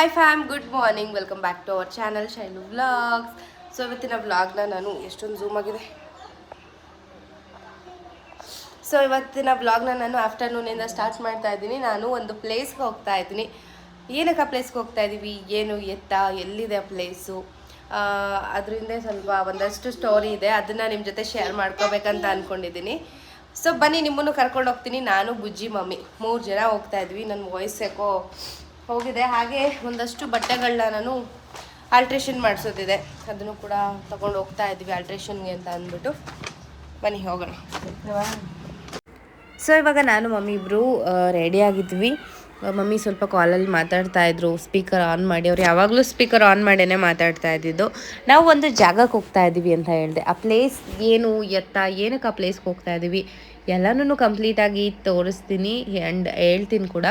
Hi fam good morning welcome back to our channel Shailu vlogs so ಇವತ್ತಿನ ವ್ಲಾಗ್ನ ನಾನು ಎಷ್ಟೊಂದು ಝೂಮ್ ಆಗಿದೆ. ಸೊ ಇವತ್ತಿನ ವ್ಲಾಗ್ನ ನಾನು ಆಫ್ಟರ್ನೂನಿಂದ ಸ್ಟಾರ್ಟ್ ಮಾಡ್ತಾ ಇದ್ದೀನಿ. ನಾನು ಒಂದು ಪ್ಲೇಸ್ಗೆ ಹೋಗ್ತಾ ಇದ್ದೀನಿ. ಏನಕ್ಕೆ ಆ ಪ್ಲೇಸ್ಗೆ ಹೋಗ್ತಾ ಇದ್ದೀವಿ ಏನು ಎತ್ತ? ಎಲ್ಲಿದೆ ಆ ಪ್ಲೇಸು ಅದರಿಂದ ಸ್ವಲ್ಪ ಒಂದಷ್ಟು ಸ್ಟೋರಿ ಇದೆ. ಅದನ್ನು ನಿಮ್ಮ ಜೊತೆ ಶೇರ್ ಮಾಡ್ಕೋಬೇಕಂತ ಅಂದ್ಕೊಂಡಿದ್ದೀನಿ ಸೊ ಬನ್ನಿ, ನಿಮ್ಮನ್ನು ಕರ್ಕೊಂಡು ಹೋಗ್ತೀನಿ. ನಾನು ಬುಜ್ಜಿ ಮಮ್ಮಿ. ಮೂರು ಜನ ಹೋಗ್ತಾ ಇದ್ವಿ. ನನ್ನ ವಾಯ್ಸ್ ಯಾಕೋ ಹೋಗಿದೆ. ಹಾಗೆ ಒಂದಷ್ಟು ಬಟ್ಟೆಗಳನ್ನ ನಾನು ಆಲ್ಟ್ರೇಷನ್ ಮಾಡಿಸೋದಿದೆ. ಅದನ್ನು ಕೂಡ ತಗೊಂಡು ಹೋಗ್ತಾ ಇದ್ವಿ ಆಲ್ಟ್ರೇಷನ್ಗೆ ಅಂತ ಅಂದ್ಬಿಟ್ಟು. ಬನ್ನಿ, ಹೋಗೋಣ. ಸೊ ಇವಾಗ ನಾನು, ಮಮ್ಮಿ ಇಬ್ಬರು ರೆಡಿ ಆಗಿದ್ವಿ. ಮಮ್ಮಿ ಸ್ವಲ್ಪ ಕಾಲಲ್ಲಿ ಮಾತಾಡ್ತಾ ಇದ್ರು. ಸ್ಪೀಕರ್ ಆನ್ ಮಾಡಿ. ಅವ್ರು ಯಾವಾಗಲೂ ಸ್ಪೀಕರ್ ಆನ್ ಮಾಡೇ ಮಾತಾಡ್ತಾ ಇದ್ದಿದ್ದು. ನಾವು ಒಂದು ಜಾಗಕ್ಕೆ ಹೋಗ್ತಾ ಇದ್ದೀವಿ ಅಂತ ಹೇಳಿದೆ. ಆ ಪ್ಲೇಸ್ ಏನು, ಎತ್ತ, ಏನಕ್ಕೆ ಆ ಪ್ಲೇಸ್ಗೆ ಹೋಗ್ತಾ ಇದ್ದೀವಿ? ಎಲ್ಲನೂ ಕಂಪ್ಲೀಟಾಗಿ ತೋರಿಸ್ತೀನಿ ಆ್ಯಂಡ್ ಹೇಳ್ತೀನಿ ಕೂಡ.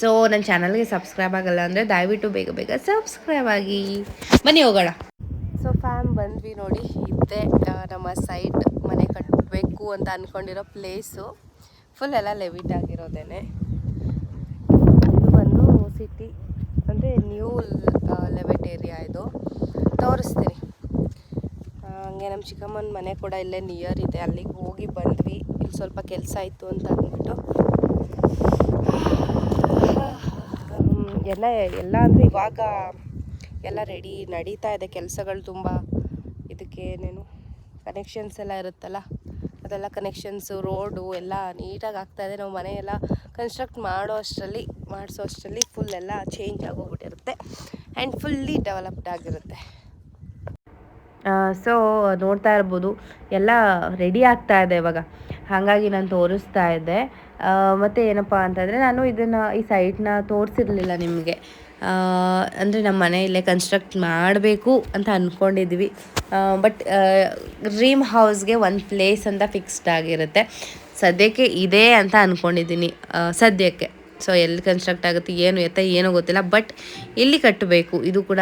ಸೊ ನನ್ನ ಚಾನಲ್ಗೆ ಸಬ್ಸ್ಕ್ರೈಬ್ ಆಗಲ್ಲ ಅಂದರೆ ದಯವಿಟ್ಟು ಬೇಗ ಬೇಗ ಸಬ್ಸ್ಕ್ರೈಬ್ ಆಗಿ. ಬನ್ನಿ ಹೋಗೋಣ. ಸೊ ಫ್ಯಾಮ್ ಬಂದ್ವಿ ನೋಡಿ. ಇದೆ ನಮ್ಮ ಸೈಟ್ ಮನೆ ಕಟ್ಟಬೇಕು ಅಂತ ಅಂದ್ಕೊಂಡಿರೋ ಪ್ಲೇಸು ಫುಲ್ ಎಲ್ಲ ಲೆವಿಟ್ ಆಗಿರೋದೇನೆ. ಇದು ಬಂದು ಸಿಟಿ ಅಂದರೆ ನ್ಯೂ ಲೆವೆಟ್ ಏರಿಯಾ ಇದು. ತೋರಿಸ್ತೀನಿ. ಹಂಗೆ ನಮ್ಮ ಚಿಕ್ಕಮ್ಮನ ಮನೆ ಕೂಡ ಇಲ್ಲೇ ನಿಯರ್ ಇದೆ. ಅಲ್ಲಿಗೆ ಹೋಗಿ ಬಂದ್ವಿ. ಇಲ್ಲಿ ಸ್ವಲ್ಪ ಕೆಲಸ ಇತ್ತು ಅಂತ ಅಂದ್ಬಿಟ್ಟು. ಎಲ್ಲ ಎಲ್ಲ ಅಂದರೆ ಇವಾಗ ಎಲ್ಲ ರೆಡಿ ನಡೀತಾ ಇದೆ. ಕೆಲಸಗಳು ತುಂಬ ಇದಕ್ಕೆ ಏನೇನು ಕನೆಕ್ಷನ್ಸ್ ಎಲ್ಲ ಇರುತ್ತಲ್ಲ, ಅದೆಲ್ಲ ಕನೆಕ್ಷನ್ಸು ರೋಡು ಎಲ್ಲ ನೀಟಾಗಿ ಆಗ್ತಾ ಇದೆ. ನಾವು ಮನೆಯೆಲ್ಲ ಕನ್ಸ್ಟ್ರಕ್ಟ್ ಮಾಡೋ ಅಷ್ಟರಲ್ಲಿ, ಮಾಡಿಸೋ ಅಷ್ಟರಲ್ಲಿ ಫುಲ್ ಎಲ್ಲ ಚೇಂಜ್ ಆಗೋಗ್ಬಿಟ್ಟಿರುತ್ತೆ ಆ್ಯಂಡ್ ಫುಲ್ಲಿ ಡೆವಲಪ್ಡ್ ಆಗಿರುತ್ತೆ. ಸೊ ನೋಡ್ತಾ ಇರ್ಬೋದು. ಎಲ್ಲ ರೆಡಿ ಆಗ್ತಾ ಇದೆ ಇವಾಗ. ಹಾಗಾಗಿ ನಾನು ತೋರಿಸ್ತಾ ಇದ್ದೆ. ಮತ್ತು ಏನಪ್ಪ ಅಂತಂದರೆ ನಾನು ಇದನ್ನು ಈ ಸೈಟ್ನ ತೋರಿಸಿರ್ಲಿಲ್ಲ ನಿಮಗೆ. ಅಂದರೆ ನಮ್ಮ ಮನೆ ಇಲ್ಲೇ ಕನ್ಸ್ಟ್ರಕ್ಟ್ ಮಾಡಬೇಕು ಅಂತ ಅಂದ್ಕೊಂಡಿದ್ವಿ ಬಟ್ ಡ್ರೀಮ್ ಹೌಸ್ಗೆ ಒಂದು ಪ್ಲೇಸ್ ಅಂತ ಫಿಕ್ಸ್ಡ್ ಆಗಿರುತ್ತೆ. ಸದ್ಯಕ್ಕೆ ಇದೆ ಅಂತ ಅಂದ್ಕೊಂಡಿದ್ದೀನಿ ಸದ್ಯಕ್ಕೆ. ಸೊ ಎಲ್ಲಿ ಕನ್ಸ್ಟ್ರಕ್ಟ್ ಆಗುತ್ತೆ, ಏನು ಎತ್ತ, ಏನೂ ಗೊತ್ತಿಲ್ಲ. ಬಟ್ ಇಲ್ಲಿ ಕಟ್ಟಬೇಕು. ಇದು ಕೂಡ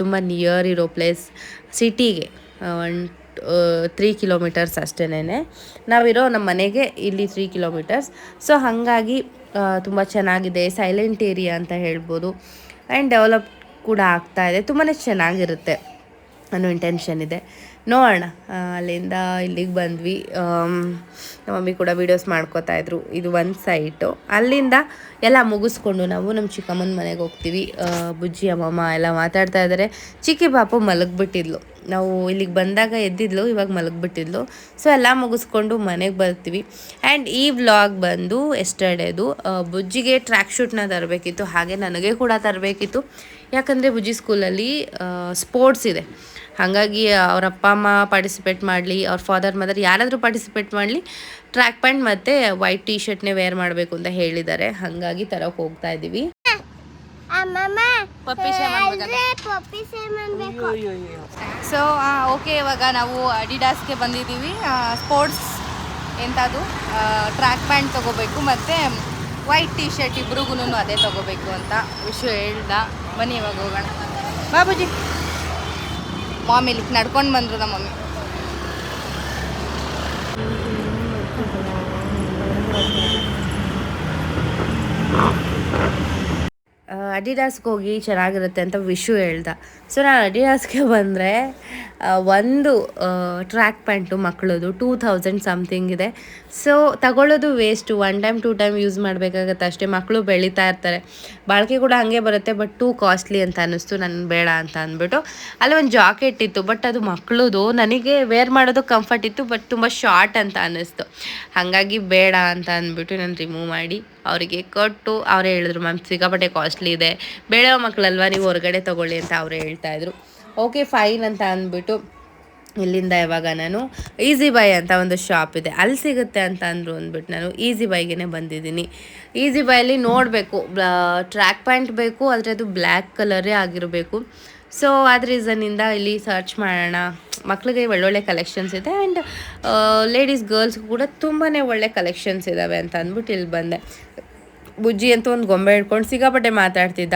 ತುಂಬ ನಿಯರ್ ಇರೋ ಪ್ಲೇಸ್ ಸಿಟಿಗೆ ಒನ್ ತ್ರೀ ಕಿಲೋಮೀಟರ್ಸ್ ಅಷ್ಟೇನೆ ನಾವಿರೋ ನಮ್ಮ ಮನೆಗೆ ಇಲ್ಲಿ ತ್ರೀ ಕಿಲೋಮೀಟರ್ಸ್ ಸೊ ಹಾಗಾಗಿ ತುಂಬ ಚೆನ್ನಾಗಿದೆ. ಸೈಲೆಂಟ್ ಏರಿಯಾ ಅಂತ ಹೇಳ್ಬೋದು. ಆ್ಯಂಡ್ ಡೆವಲಪ್ ಕೂಡ ಆಗ್ತಾ ಇದೆ. ತುಂಬಾ ಚೆನ್ನಾಗಿರುತ್ತೆ ಅನ್ನೋ ಇಂಟೆನ್ಷನ್ ಇದೆ. ನೋಡೋಣ. ಅಲ್ಲಿಂದ ಇಲ್ಲಿಗೆ ಬಂದ್ವಿ. ನಮ್ಮ ಮಮ್ಮಿ ಕೂಡ ವೀಡಿಯೋಸ್ ಮಾಡ್ಕೋತಾ ಇದ್ರು. ಇದು ಒಂದು ಸೈಟು ಅಲ್ಲಿಂದ ಎಲ್ಲ ಮುಗಿಸ್ಕೊಂಡು ನಾವು ನಮ್ಮ ಚಿಕ್ಕಮ್ಮನ ಮನೆಗೆ ಹೋಗ್ತೀವಿ. ಬುಜ್ಜಿ ಅಮ್ಮಮ್ಮ ಎಲ್ಲ ಮಾತಾಡ್ತಾ ಇದ್ದಾರೆ ಚಿಕ್ಕಿ ಪಾಪು ಮಲಗಿಬಿಟ್ಟಿದ್ಲು. ನಾವು ಇಲ್ಲಿಗೆ ಬಂದಾಗ ಎದ್ದಿದ್ಲು, ಇವಾಗ ಮಲಗಿಬಿಟ್ಟಿದ್ಲು. ಸೊ ಎಲ್ಲ ಮುಗಿಸ್ಕೊಂಡು ಮನೆಗೆ ಬರ್ತೀವಿ. ಆ್ಯಂಡ್ ಈ ವ್ಲಾಗ್ ಬಂದು ಎಸ್ಟರ್ಡೇದು ಬುಜ್ಜಿಗೆ ಟ್ರ್ಯಾಕ್ ಶೂಟ್ನ ತರಬೇಕಿತ್ತು. ಹಾಗೆ ನನಗೆ ಕೂಡ ತರಬೇಕಿತ್ತು. ಯಾಕಂದರೆ ಬುಜ್ಜಿ ಸ್ಕೂಲಲ್ಲಿ ಸ್ಪೋರ್ಟ್ಸ್ ಇದೆ. ಹಾಗಾಗಿ ಅವ್ರ ಅಪ್ಪ ಅಮ್ಮ ಪಾರ್ಟಿಸಿಪೇಟ್ ಮಾಡಲಿ ಅವ್ರ ಫಾದರ್ ಮದರ್ ಯಾರಾದರೂ ಪಾರ್ಟಿಸಿಪೇಟ್ ಮಾಡಲಿ ಟ್ರ್ಯಾಕ್ ಪ್ಯಾಂಟ್ ಮತ್ತು ವೈಟ್ ಟೀ ಶರ್ಟ್ನೇ ವೇರ್ ಮಾಡಬೇಕು ಅಂತ ಹೇಳಿದ್ದಾರೆ. ಹಾಗಾಗಿ ತರೋಕೆ ಹೋಗ್ತಾ ಇದ್ದೀವಿ ಪಪ್ಪಿ ಸೊ ಓಕೆ ಇವಾಗ ನಾವು ಅಡಿಡಾಸ್ಗೆ ಬಂದಿದ್ದೀವಿ. ಸ್ಪೋರ್ಟ್ಸ್ ಎಂಥದ್ದು ಟ್ರ್ಯಾಕ್ ಪ್ಯಾಂಟ್ ತೊಗೋಬೇಕು ಮತ್ತು ವೈಟ್ ಟೀ ಶರ್ಟ್ ಇಬ್ರಿಗೂ ಅದೇ ತೊಗೋಬೇಕು ಅಂತ ವಿಷಯ ಹೇಳ್ದ. ಬನ್ನಿ ಇವಾಗ ಹೋಗೋಣ. ಬಾಬುಜಿ. ಮಾಮಿ ಇಲ್ಲಿ ನಡ್ಕೊಂಡು ಬಂದರು ನಮ್ಮ ಮಮ್ಮಿ ಅಡಿಡಾಸ್ಗೆ ಹೋಗಿ ಚೆನ್ನಾಗಿರುತ್ತೆ ಅಂತ ವಿಶು ಹೇಳ್ದ. ಸೊ ನಾನು ಅಡಿಡಾಸ್ಗೆ ಬಂದರೆ ಒಂದು ಟ್ರ್ಯಾಕ್ ಪ್ಯಾಂಟು ಮಕ್ಕಳದು ಟೂ ಥೌಸಂಡ್ ಸಮಥಿಂಗ್ ಇದೆ. ಸೊ ತಗೊಳ್ಳೋದು waste one time two time use ಮಾಡಬೇಕಾಗತ್ತೆ ಅಷ್ಟೇ. ಮಕ್ಕಳು ಬೆಳೀತಾ ಇರ್ತಾರೆ. ಬಾಳಿಕೆ ಕೂಡ ಹಾಗೆ ಬರುತ್ತೆ ಬಟ್ ಟೂ ಕಾಸ್ಟ್ಲಿ ಅಂತ ಅನ್ನಿಸ್ತು. ನಾನು ಬೇಡ ಅಂತ ಅಂದ್ಬಿಟ್ಟು. ಅಲ್ಲಿ ಒಂದು ಜಾಕೆಟ್ ಇತ್ತು ಬಟ್ ಅದು ಮಕ್ಕಳದು ನನಗೆ ವೇರ್ ಮಾಡೋದು ಕಂಫರ್ಟ್ ಇತ್ತು ಬಟ್ ತುಂಬ ಶಾರ್ಟ್ ಅಂತ ಅನ್ನಿಸ್ತು. ಹಾಗಾಗಿ ಬೇಡ ಅಂತ ಅಂದ್ಬಿಟ್ಟು ನಾನು ರಿಮೂವ್ ಮಾಡಿ, ಅವರಿಗೆ ಕೊಟ್ಟು, ಅವರೇ ಹೇಳಿದ್ರು ಮ್ಯಾಮ್ ಸಿಕ್ಕಾಪಟ್ಟೆ ಕಾಸ್ಟ್ಲಿ ಇದೆ. ಬೆಳೆಯೋ ಮಕ್ಕಳಲ್ವಾ ನೀವು ಹೊರಗಡೆ ತೊಗೊಳ್ಳಿ ಅಂತ ಅವರೇ ಹೇಳ್ತಾಯಿದ್ರು ಓಕೆ ಫೈನ್ ಅಂತ ಅಂದ್ಬಿಟ್ಟು ಇಲ್ಲಿಂದ ಇವಾಗ ನಾನು ಈಸಿ ಬೈ ಅಂತ ಒಂದು ಶಾಪ್ ಇದೆ. ಅಲ್ಲಿ ಸಿಗುತ್ತೆ ಅಂತ ಅಂದರು ಅಂದ್ಬಿಟ್ಟು ನಾನು ಈಸಿ ಬೈಗೆ ಬಂದಿದ್ದೀನಿ. ಈಸಿ ಬೈಯಲ್ಲಿ ನೋಡಬೇಕು. ಟ್ರ್ಯಾಕ್ ಪ್ಯಾಂಟ್ ಬೇಕು, ಆದರೆ ಅದು ಬ್ಲ್ಯಾಕ್ ಕಲರೇ ಆಗಿರಬೇಕು. ಸೊ ಅದ ರೀಸನ್ನಿಂದ ಇಲ್ಲಿ ಸರ್ಚ್ ಮಾಡೋಣ. ಮಕ್ಕಳಿಗೆ ಒಳ್ಳೊಳ್ಳೆ ಕಲೆಕ್ಷನ್ಸ್ ಇದೆ ಆ್ಯಂಡ್ ಲೇಡೀಸ್ ಗರ್ಲ್ಸ್ಗೂ ಕೂಡ ತುಂಬಾ ಒಳ್ಳೆ ಕಲೆಕ್ಷನ್ಸ್ ಇದ್ದಾವೆ ಅಂತ ಅಂದ್ಬಿಟ್ಟು ಇಲ್ಲಿ ಬಂದೆ. ಬುಜ್ಜಿ ಅಂತ ಒಂದು ಗೊಂಬೆ ಹಿಡ್ಕೊಂಡು ಸಿಗಾಪಟ್ಟೆ ಮಾತಾಡ್ತಿದ್ದ.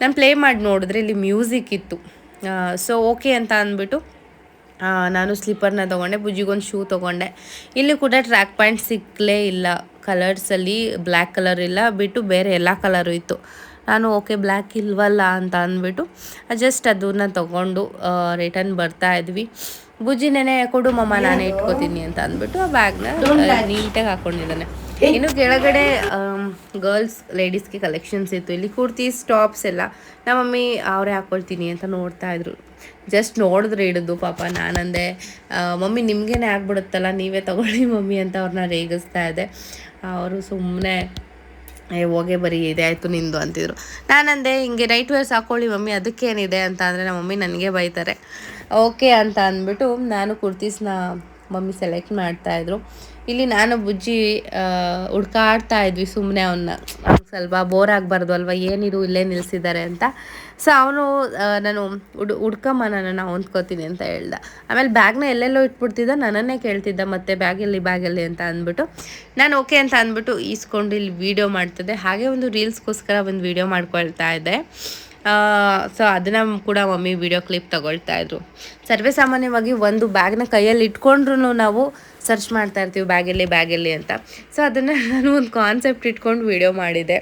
ನಾನು ಪ್ಲೇ ಮಾಡಿ ನೋಡಿದ್ರೆ ಇಲ್ಲಿ ಮ್ಯೂಸಿಕ್ ಇತ್ತು. ಸೊ ಓಕೆ ಅಂತ ಅಂದ್ಬಿಟ್ಟು ನಾನು ಸ್ಲೀಪರ್ನ ತೊಗೊಂಡೆ ಬುಜ್ಜಿಗೊಂದು ಶೂ ತೊಗೊಂಡೆ. ಇಲ್ಲಿ ಕೂಡ ಟ್ರ್ಯಾಕ್ ಪ್ಯಾಂಟ್ ಸಿಕ್ಕಲೇ ಇಲ್ಲ. ಕಲರ್ಸಲ್ಲಿ ಬ್ಲ್ಯಾಕ್ ಕಲರ್ ಇಲ್ಲ ಬಿಟ್ಟು ಬೇರೆ ಎಲ್ಲ ಕಲರು ಇತ್ತು. ನಾನು ಓಕೆ ಬ್ಲ್ಯಾಕ್ ಇಲ್ವಲ್ಲ ಅಂತ ಅಂದ್ಬಿಟ್ಟು ಜಸ್ಟ್ ಅದನ್ನ ತೊಗೊಂಡು ರಿಟರ್ನ್ ಬರ್ತಾ ಇದ್ವಿ. ಬುಜ್ಜಿನೇ ಕೊಡು ಮಮ್ಮ ನಾನೇ ಇಟ್ಕೋತೀನಿ ಅಂತ ಅಂದ್ಬಿಟ್ಟು ಆ ಬ್ಯಾಗ್ನ ನೀಟಾಗಿ ಹಾಕೊಂಡಿದ್ದಾನೆ. ಇನ್ನು ಕೆಳಗಡೆ ಗರ್ಲ್ಸ್ ಲೇಡೀಸ್ಗೆ ಕಲೆಕ್ಷನ್ಸ್ ಇತ್ತು. ಇಲ್ಲಿ ಕುರ್ತೀಸ್ ಟಾಪ್ಸ್ ಎಲ್ಲ ನಮ್ಮ ಮಮ್ಮಿ ಅವರೇ ಹಾಕ್ಕೊಳ್ತೀನಿ ಅಂತ ನೋಡ್ತಾ ಇದ್ರು. ಜಸ್ಟ್ ನೋಡಿದ್ರೆ ಹಿಡಿದು, ಪಾಪ ನಾನಂದೆ ಮಮ್ಮಿ ನಿಮಗೇನೆ ಆಗ್ಬಿಡುತ್ತಲ್ಲ, ನೀವೇ ತಗೊಳ್ಳಿ ಮಮ್ಮಿ ಅಂತ ಅವ್ರನ್ನ ರೇಗಿಸ್ತಾ ಇದ್ದೆ. ಅವರು ಸುಮ್ಮನೆ ಏ, ಹೋಗೇ ಬರೀ, ಇದೆ ಆಯಿತು ನಿಂದು ಅಂತಿದ್ರು. ನಾನಂದೆ, ಹಿಂಗೆ ನೈಟ್ ವೇರ್ಸ್ ಹಾಕ್ಕೊಳ್ಳಿ ಮಮ್ಮಿ, ಅದಕ್ಕೇನಿದೆ ಅಂತ ಅಂದರೆ ನಮ್ಮ ಮಮ್ಮಿ ನನಗೆ ಬೈತಾರೆ. ಓಕೆ ಅಂತ ಅಂದ್ಬಿಟ್ಟು ನಾನು ಕುರ್ತೀಸ್ನ ಮಮ್ಮಿ ಸೆಲೆಕ್ಟ್ ಮಾಡ್ತಾಯಿದ್ರು ಇಲ್ಲಿ ನಾನು ಬುಜ್ಜಿ ಹುಡ್ಕಾಡ್ತಾ ಇದ್ವಿ ಸುಮ್ಮನೆ ಅವನ್ನ ಸ್ವಲ್ಪ ಬೋರ್ ಆಗಬಾರ್ದು ಅಲ್ವಾ, ಏನಿದು, ಇಲ್ಲೇ ನಿಲ್ಲಿಸಿದ್ದಾರೆ ಅಂತ. ಸೊ ಅವನು ನಾನು ಹುಡ್, ಹುಡ್ಕಮ್ಮ ನನ್ನನ್ನು ಹೊಂದ್ಕೋತೀನಿ ಅಂತ ಹೇಳ್ದ. ಆಮೇಲೆ ಬ್ಯಾಗ್ನ ಎಲ್ಲೆಲ್ಲೋ ಇಟ್ಬಿಡ್ತಿದ್ದ, ನನ್ನನ್ನೇ ಕೇಳ್ತಿದ್ದ, ಮತ್ತೆ ಬ್ಯಾಗಲ್ಲಿ ಬ್ಯಾಗಲ್ಲಿ ಅಂತ ಅಂದ್ಬಿಟ್ಟು. ನಾನು ಓಕೆ ಅಂತ ಅಂದ್ಬಿಟ್ಟು ಈಸ್ಕೊಂಡು ಇಲ್ಲಿ ವೀಡಿಯೋ ಮಾಡ್ತಿದ್ದೆ. ಹಾಗೆ ಒಂದು ರೀಲ್ಸ್ಗೋಸ್ಕರ ಒಂದು ವೀಡಿಯೋ ಮಾಡ್ಕೊಳ್ತಾ ಇದ್ದೆ. ಸೊ ಅದನ್ನು ಕೂಡ ಮಮ್ಮಿ ವಿಡಿಯೋ ಕ್ಲಿಪ್ ತಗೊಳ್ತಾ ಇದ್ರು. ಸರ್ವೇ ಸಾಮಾನ್ಯವಾಗಿ ಒಂದು ಬ್ಯಾಗ್ನ ಕೈಯಲ್ಲಿ ಇಟ್ಕೊಂಡ್ರು ನಾವು ಸರ್ಚ್ ಮಾಡ್ತಾ ಇರ್ತೀವಿ ಬ್ಯಾಗಲ್ಲಿ ಬ್ಯಾಗಲ್ಲಿ ಅಂತ. ಸೊ ಅದನ್ನು ನಾನು ಒಂದು ಕಾನ್ಸೆಪ್ಟ್ ಇಟ್ಕೊಂಡು ವಿಡಿಯೋ ಮಾಡಿದೆ.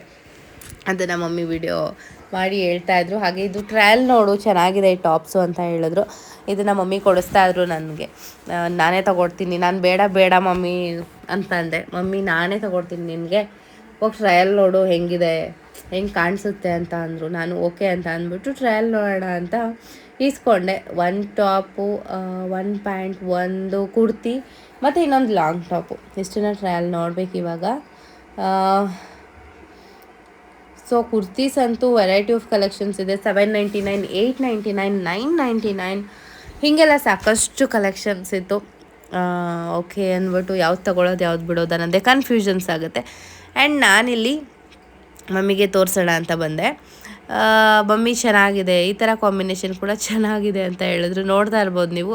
ಅದನ್ನು ಮಮ್ಮಿ ವಿಡಿಯೋ ಮಾಡಿ ಹೇಳ್ತಾ ಇದ್ರು. ಹಾಗೆ ಇದು ಟ್ರಯಲ್ ನೋಡು, ಚೆನ್ನಾಗಿದೆ ಈ ಟಾಪ್ಸು ಅಂತ ಹೇಳಿದ್ರು. ಇದನ್ನು ಮಮ್ಮಿ ಕೊಡಿಸ್ತಾ ಇದ್ರು ನನಗೆ. ನಾನೇ ತಗೊಡ್ತೀನಿ. ನಾನು ಬೇಡ ಬೇಡ ಮಮ್ಮಿ ಅಂತಂದೆ. ಮಮ್ಮಿ ನಾನೇ ತಗೊಡ್ತೀನಿ ನಿನಗೆ. ಹೋಗಿ ಟ್ರಯಲ್ ನೋಡು, ಹೆಂಗಿದೆ? ಹೆಂಗೆ ಕಾಣಿಸುತ್ತೆ ಅಂತ ಅಂದರು. ನಾನು ಓಕೆ ಅಂತ ಅಂದ್ಬಿಟ್ಟು ಟ್ರಯಲ್ ನೋಡೋಣ ಅಂತ ಈಸ್ಕೊಂಡೆ. ಒನ್ ಟಾಪು ಒನ್ ಪ್ಯಾಂಟ್ ಒಂದು ಕುರ್ತಿ, ಮತ್ತು ಇನ್ನೊಂದು ಲಾಂಗ್ ಟಾಪು ಇಷ್ಟನ್ನ ಟ್ರಯಲ್ ನೋಡ್ಬೇಕು ಇವಾಗ. ಸೊ ಕುರ್ತೀಸ್ ಅಂತೂ ವೆರೈಟಿ ಆಫ್ ಕಲೆಕ್ಷನ್ಸ್ ಇದೆ. Seven ninety nine eight ninety nine nine ninety nine ಹೀಗೆಲ್ಲ ಸಾಕಷ್ಟು ಕಲೆಕ್ಷನ್ಸ್ ಇತ್ತು. ಓಕೆ ಅಂದ್ಬಿಟ್ಟು ಯಾವ್ದು ತಗೊಳ್ಳೋದು ಯಾವ್ದು ಬಿಡೋದು ಅನ್ನೋದೇ ಕನ್ಫ್ಯೂಷನ್ಸ್ ಆಗುತ್ತೆ. ಆ್ಯಂಡ್ ನಾನಿಲ್ಲಿ ಮಮ್ಮಿಗೆ ತೋರಿಸೋಣ ಅಂತ ಬಂದೆ. ಮಮ್ಮಿ ಚೆನ್ನಾಗಿದೆ, ಈ ಥರ ಕಾಂಬಿನೇಷನ್ ಕೂಡ ಚೆನ್ನಾಗಿದೆ ಅಂತ ಹೇಳಿದ್ರು. ನೋಡ್ತಾ ಇರ್ಬೋದು ನೀವು.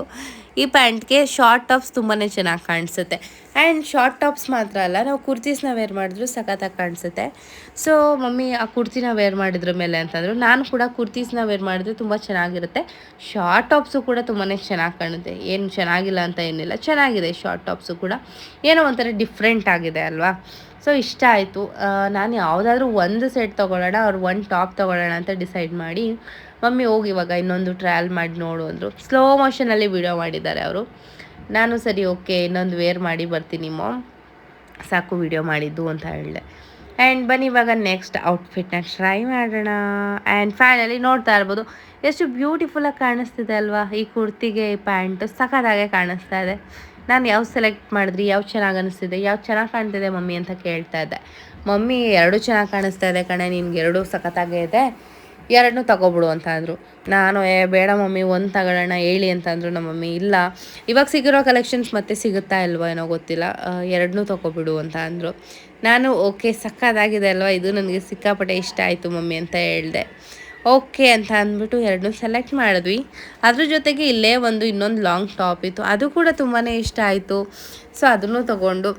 ಈ ಪ್ಯಾಂಟ್ಗೆ ಶಾರ್ಟ್ ಟಾಪ್ಸ್ ತುಂಬಾ ಚೆನ್ನಾಗಿ ಕಾಣಿಸುತ್ತೆ. ಆ್ಯಂಡ್ ಶಾರ್ಟ್ ಟಾಪ್ಸ್ ಮಾತ್ರ ಅಲ್ಲ, ನಾವು ಕುರ್ತೀಸ್ನ ವೇರ್ ಮಾಡಿದ್ರು ಸಖತ್ತಾಗಿ ಕಾಣಿಸುತ್ತೆ. ಸೊ ಮಮ್ಮಿ ಆ ಕುರ್ತಿನ ವೇರ್ ಮಾಡಿದ್ರ ಮೇಲೆ ಅಂತಂದರು, ನಾನು ಕೂಡ ಕುರ್ತೀಸ್ನ ವೇರ್ ಮಾಡಿದ್ರೆ ತುಂಬ ಚೆನ್ನಾಗಿರುತ್ತೆ. ಶಾರ್ಟ್ ಟಾಪ್ಸು ಕೂಡ ತುಂಬಾ ಚೆನ್ನಾಗಿ ಕಾಣುತ್ತೆ. ಏನು ಚೆನ್ನಾಗಿಲ್ಲ ಅಂತ ಏನಿಲ್ಲ, ಚೆನ್ನಾಗಿದೆ ಶಾರ್ಟ್ ಟಾಪ್ಸು ಕೂಡ. ಏನೋ ಒಂಥರ ಡಿಫ್ರೆಂಟ್ ಆಗಿದೆ ಅಲ್ವಾ? ಸೊ ಇಷ್ಟ ಆಯಿತು. ನಾನು ಯಾವುದಾದ್ರೂ ಒಂದು ಸೆಟ್ ತೊಗೊಳ್ಳೋಣ, ಅವ್ರು ಒಂದು ಟಾಪ್ ತೊಗೊಳ್ಳೋಣ ಅಂತ ಡಿಸೈಡ್ ಮಾಡಿ, ಮಮ್ಮಿ ಹೋಗಿ ಇವಾಗ ಇನ್ನೊಂದು ಟ್ರಯಲ್ ಮಾಡಿ ನೋಡು ಅಂದರು. ಸ್ಲೋ ಮೋಷನಲ್ಲಿ ವಿಡಿಯೋ ಮಾಡಿದ್ದಾರೆ ಅವರು. ನಾನು ಸರಿ ಓಕೆ ಇನ್ನೊಂದು ವೇರ್ ಮಾಡಿ ಬರ್ತೀನಿ ಮಾಮ್ ಸಾಕು ವಿಡಿಯೋ ಮಾಡಿದ್ದು ಅಂತ ಹೇಳಿದೆ. ಆ್ಯಂಡ್ ಬನ್ನಿ, ಇವಾಗ ನೆಕ್ಸ್ಟ್ ಔಟ್ಫಿಟ್ನ ಟ್ರೈ ಮಾಡೋಣ. ಆ್ಯಂಡ್ ಫೈನಲಿ ನೋಡ್ತಾ ಇರ್ಬೋದು, ಎಷ್ಟು ಬ್ಯೂಟಿಫುಲ್ಲಾಗಿ ಕಾಣಿಸ್ತಿದೆ ಅಲ್ವಾ? ಈ ಕುರ್ತಿಗೆ, ಈ ಪ್ಯಾಂಟು ಸಖತ್ತಾಗೆ ಕಾಣಿಸ್ತಾ ಇದೆ. ನಾನು ಯಾವ್ದು ಸೆಲೆಕ್ಟ್ ಮಾಡಿದ್ರಿ? ಯಾವ್ದು ಚೆನ್ನಾಗಿ ಅನಿಸ್ತಿದೆ? ಯಾವ್ದು ಚೆನ್ನಾಗಿ ಕಾಣ್ತಿದೆ ಮಮ್ಮಿ ಅಂತ ಕೇಳ್ತಾ ಇದ್ದೆ. ಮಮ್ಮಿ ಎರಡು ಚೆನ್ನಾಗಿ ಕಾಣಿಸ್ತಾ ಇದೆ ಕಣೆ, ನಿನ್ಗೆ ಎರಡು ಸಖತ್ತಾಗೇ ಇದೆ. ಎರಡನ್ನೂ ತಗೊಬಿಡು ಅಂತ ಅಂದರು. ನಾನು, ಏ, ಬೇಡ ಮಮ್ಮಿ, ಒಂದು ತಗೊಳ್ಳೋಣ, ಹೇಳಿ ಅಂತಂದರು ನಮ್ಮ ಮಮ್ಮಿ. ಇಲ್ಲ, ಇವಾಗ ಸಿಗಿರೋ ಕಲೆಕ್ಷನ್ಸ್ ಮತ್ತೆ ಸಿಗುತ್ತಾ ಇಲ್ವೋ ಏನೋ ಗೊತ್ತಿಲ್ಲ. ಎರಡನ್ನೂ ತಗೊಬಿಡು ಅಂತ ಅಂದರು. ನಾನು, ಓಕೆ ಸಕ್ಕದಾಗಿದೆ ಅಲ್ವಾ? ಇದು ನನಗೆ ಸಿಕ್ಕಾಪಟ್ಟೆ ಇಷ್ಟ ಆಯಿತು ಮಮ್ಮಿ ಅಂತ ಹೇಳಿದೆ. ಓಕೆ ಅಂತ ಅಂದ್ಬಿಟ್ಟು ಎರಡನ್ನೂ ಸೆಲೆಕ್ಟ್ ಮಾಡಿದ್ವಿ. ಅದ್ರ ಜೊತೆಗೆ ಇಲ್ಲೇ ಒಂದು ಇನ್ನೊಂದು ಲಾಂಗ್ ಟಾಪ್ ಇತ್ತು. ಅದು ಕೂಡ ತುಂಬಾ ಇಷ್ಟ ಆಯಿತು. ಸೊ, ಅದನ್ನು ತಗೊಂಡು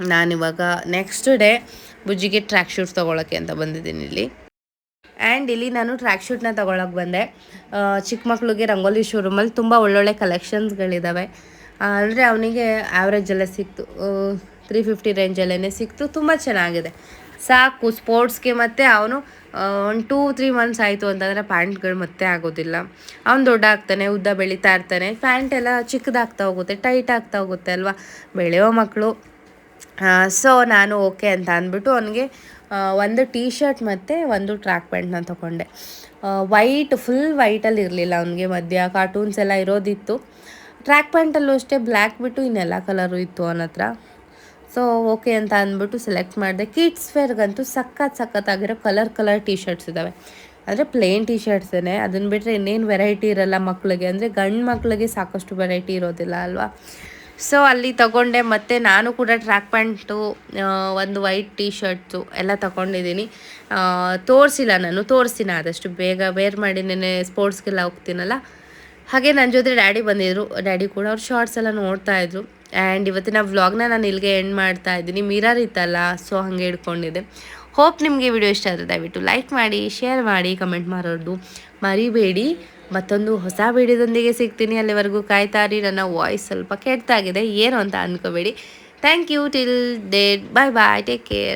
ನಾನಿವಾಗ ನೆಕ್ಸ್ಟ್ ಡೇ ಬುಜ್ಜಿಗೆ ಟ್ರ್ಯಾಕ್ ಶೂಟ್ ತೊಗೊಳಕ್ಕೆ ಅಂತ ಬಂದಿದ್ದೀನಿ ಇಲ್ಲಿ. ಆ್ಯಂಡ್ ಇಲ್ಲಿ ನಾನು ಟ್ರ್ಯಾಕ್ ಶೂಟ್ನ ತೊಗೊಳಕ್ಕೆ ಬಂದೆ. ಚಿಕ್ಕ ಮಕ್ಳಿಗೆ ರಂಗೋಲಿ ಶೋರೂಮಲ್ಲಿ ತುಂಬ ಒಳ್ಳೊಳ್ಳೆ ಕಲೆಕ್ಷನ್ಸ್ಗಳಿದ್ದಾವೆ ಅಂದರೆ ಅವನಿಗೆ ಆ್ಯಾವ್ರೇಜಲ್ಲೇ ಸಿಕ್ತು. ತ್ರೀ ಫಿಫ್ಟಿ ರೇಂಜಲ್ಲೇ ಸಿಕ್ತು. ತುಂಬ ಚೆನ್ನಾಗಿದೆ. ಸಾಕು ಸ್ಪೋರ್ಟ್ಸ್ಗೆ ಮತ್ತು ಅವನು ಒಂದು ಟೂ ತ್ರೀ ಮಂತ್ಸ್ ಆಯಿತು ಅಂತಂದರೆ ಪ್ಯಾಂಟ್ಗಳು ಮತ್ತೆ ಆಗೋದಿಲ್ಲ. ಅವ್ನು ದೊಡ್ಡ ಆಗ್ತಾನೆ ಉದ್ದ ಬೆಳೀತಾ ಇರ್ತಾನೆ. ಪ್ಯಾಂಟ್ ಎಲ್ಲ ಚಿಕ್ಕದಾಗ್ತಾ ಹೋಗುತ್ತೆ ಟೈಟ್ ಆಗ್ತಾ ಹೋಗುತ್ತೆ ಅಲ್ವಾ? ಬೆಳೆಯೋ ಮಕ್ಕಳು ಸೊ ನಾನು ಓಕೆ ಅಂತ ಅಂದ್ಬಿಟ್ಟು ಅವನಿಗೆ ಒಂದು ಟೀ ಶರ್ಟ್ ಮತ್ತು ಒಂದು ಟ್ರ್ಯಾಕ್ ಪ್ಯಾಂಟ್ನ ತೊಗೊಂಡೆ ವೈಟ್ ಫುಲ್ ವೈಟಲ್ಲಿ ಇರಲಿಲ್ಲ ಅವನಿಗೆ ಮಧ್ಯ. ಕಾರ್ಟೂನ್ಸ್ ಎಲ್ಲ ಇರೋದಿತ್ತು. ಟ್ರ್ಯಾಕ್ ಪ್ಯಾಂಟಲ್ಲೂ ಅಷ್ಟೇ ಬ್ಲ್ಯಾಕ್ ಬಿಟ್ಟು ಇನ್ನೆಲ್ಲ ಕಲರು ಇತ್ತು ಅವನ ಹತ್ರ. ಸೊ ಓಕೆ ಅಂತ ಅಂದ್ಬಿಟ್ಟು ಸೆಲೆಕ್ಟ್ ಮಾಡಿದೆ. ಕಿಡ್ಸ್ ವೇರ್ಗಂತೂ ಸಖತ್ ಸಖತ್ತಾಗಿರೋ ಕಲರ್ ಕಲರ್ ಟೀ ಶರ್ಟ್ಸ್ ಇದ್ದಾವೆ ಅಂದರೆ ಪ್ಲೇನ್ ಟೀ ಶರ್ಟ್ಸೇ ಅದನ್ನು ಬಿಟ್ಟರೆ ಇನ್ನೇನು ವೆರೈಟಿ ಇರಲ್ಲ ಮಕ್ಕಳಿಗೆ ಅಂದರೆ ಗಂಡು ಮಕ್ಕಳಿಗೆ ಸಾಕಷ್ಟು ವೆರೈಟಿ ಇರೋದಿಲ್ಲ ಅಲ್ವಾ? ಸೊ ಅಲ್ಲಿ ತಗೊಂಡೆ. ಮತ್ತು ನಾನು ಕೂಡ ಟ್ರ್ಯಾಕ್ ಪ್ಯಾಂಟು ಒಂದು ವೈಟ್ ಟೀ ಶರ್ಟ್ಸು ಎಲ್ಲ ತಗೊಂಡಿದ್ದೀನಿ. ತೋರಿಸಿಲ್ಲ ನಾನು. ತೋರಿಸ್ತೀನಿ ಆದಷ್ಟು. ಬೇಗ ವೇರ್ ಮಾಡಿ ನೆನೆ ಸ್ಪೋರ್ಟ್ಸ್ಗೆಲ್ಲ ಹೋಗ್ತೀನಲ್ಲ? ಹಾಗೆ ನನ್ನ ಜೊತೆ ಡ್ಯಾಡಿ ಬಂದಿದ್ದರು ಡ್ಯಾಡಿ ಕೂಡ ಅವ್ರು ಶಾರ್ಟ್ಸ್ ಎಲ್ಲ ನೋಡ್ತಾ ಇದ್ರು. ಆ್ಯಂಡ್ ಇವತ್ತಿನ ವ್ಲಾಗ್ನ ನಾನು ಇಲ್ಲಿಗೆ ಎಂಡ್ ಮಾಡ್ತಾ ಇದ್ದೀನಿ. ಮಿರರ್ ಇತ್ತಲ್ಲ ಸೊ ಹಾಗೆ ಇಟ್ಕೊಂಡಿದ್ದೆ ಹೋಪ್ ನಿಮಗೆ ವಿಡಿಯೋ ಇಷ್ಟ ಆದರೆ ದಯವಿಟ್ಟು ಲೈಕ್ ಮಾಡಿ ಶೇರ್ ಮಾಡಿ ಕಮೆಂಟ್ ಮಾಡೋದು ಮರಿಬೇಡಿ. ಮತ್ತೊಂದು ಹೊಸ ವಿಡಿಯೋದೊಂದಿಗೆ ಸಿಗ್ತೀನಿ. ಅಲ್ಲಿವರೆಗೂ ಕಾಯ್ತಾರಿ. ನನ್ನ ವಾಯ್ಸ್ ಸ್ವಲ್ಪ ಕೆಟ್ಟಾಗಿದೆ ಏನು ಅಂತ ಅಂದ್ಕೋಬೇಡಿ thank you till date bye bye take care